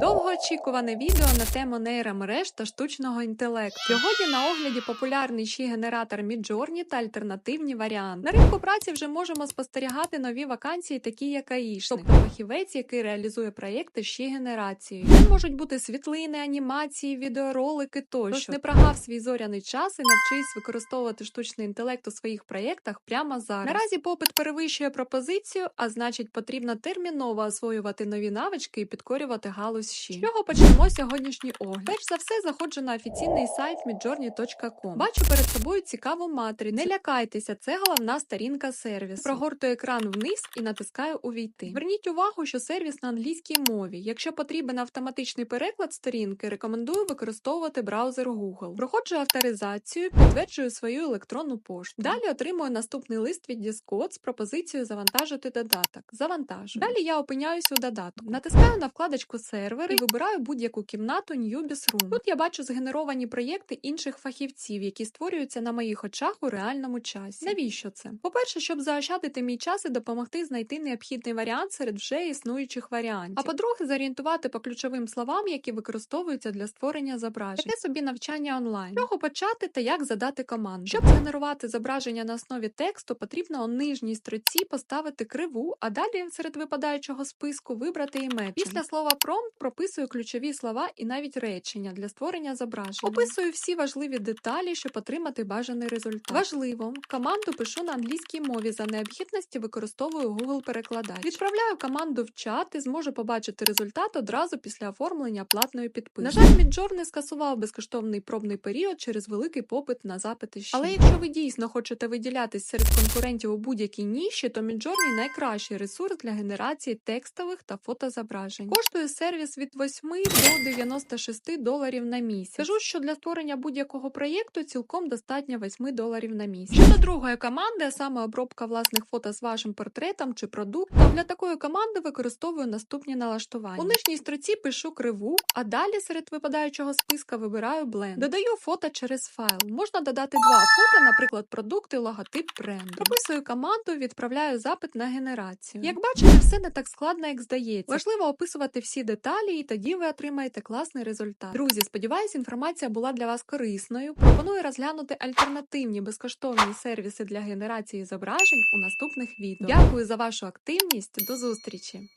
Довгоочікуване відео на тему нейромереж та штучного інтелекту. Сьогодні на огляді популярний ще генератор Midjourney та альтернативні варіанти. На ринку праці вже можемо спостерігати нові вакансії, такі як аїшник, тобто фахівець, який реалізує проєкти ще генерацією. Це можуть бути світлини, анімації, відеоролики тощо. Тож не прогав свій зоряний час і навчись використовувати штучний інтелект у своїх проєктах прямо зараз. Наразі попит перевищує пропозицію, а значить, потрібно терміново освоювати нові навички і підкорювати галузь ще. З чого почнемо сьогоднішній огляд? Перш за все, заходжу на офіційний сайт midjourney.com. Бачу перед собою цікаву матрицю. Не лякайтеся, це головна сторінка сервісу. Прогортую екран вниз і натискаю Увійти. Зверніть увагу, що сервіс на англійській мові. Якщо потрібен автоматичний переклад сторінки, рекомендую використовувати браузер Google. Проходжу авторизацію, підтверджую свою електронну пошту. Далі отримую наступний лист від Discord з пропозицією завантажити додаток. Завантажую. Далі я опиняюсь у додатку. Натискаю на вкладочку сервери і вибираю будь-яку кімнату Newbies Room. Тут я бачу згенеровані проєкти інших фахівців, які створюються на моїх очах у реальному часі. Навіщо це? По-перше, щоб заощадити мій час і допомогти знайти необхідний варіант серед вже існуючих варіантів. А по-друге, зорієнтувати по ключовим словам, які використовуються для створення зображень. Таке собі навчання онлайн. Чого почати та як задати команду. Щоб згенерувати зображення на основі тексту, потрібно у нижній строці поставити криву, а далі серед випадаючого списку вибрати іме. Після слова prompt прописую ключові слова і навіть речення для створення зображень. Описую всі важливі деталі, щоб отримати бажаний результат. Важливо, команду пишу на англійській мові. За необхідності використовую Google перекладач. Відправляю команду в чат і зможу побачити результат одразу після оформлення платної підписки. На жаль, Midjourney скасував безкоштовний пробний період через великий попит на запити. ще. Але якщо ви дійсно хочете виділятись серед конкурентів у будь-якій ніші, то Midjourney – найкращий ресурс для генерації текстових та фотозображень. Коштує сервіс від 8 до 96 доларів на місяць. Скажу, що для створення будь-якого проєкту цілком достатньо 8 доларів на місяць. Щодо другої команди, а саме обробка власних фото з вашим портретом чи продуктом, для такої команди використовую наступні налаштування. У нижній строці пишу криву, а далі серед випадаючого списка вибираю бленд. Додаю фото через файл. Можна додати два фото, наприклад, продукти, логотип бренду. Прописую команду, відправляю запит на генерацію. Як бачите, все не так складно, як здається. Важливо описувати всі деталі, і тоді ви отримаєте класний результат. Друзі, сподіваюся, інформація була для вас корисною. Пропоную розглянути альтернативні безкоштовні сервіси для генерації зображень у наступних відео. Дякую за вашу активність. До зустрічі!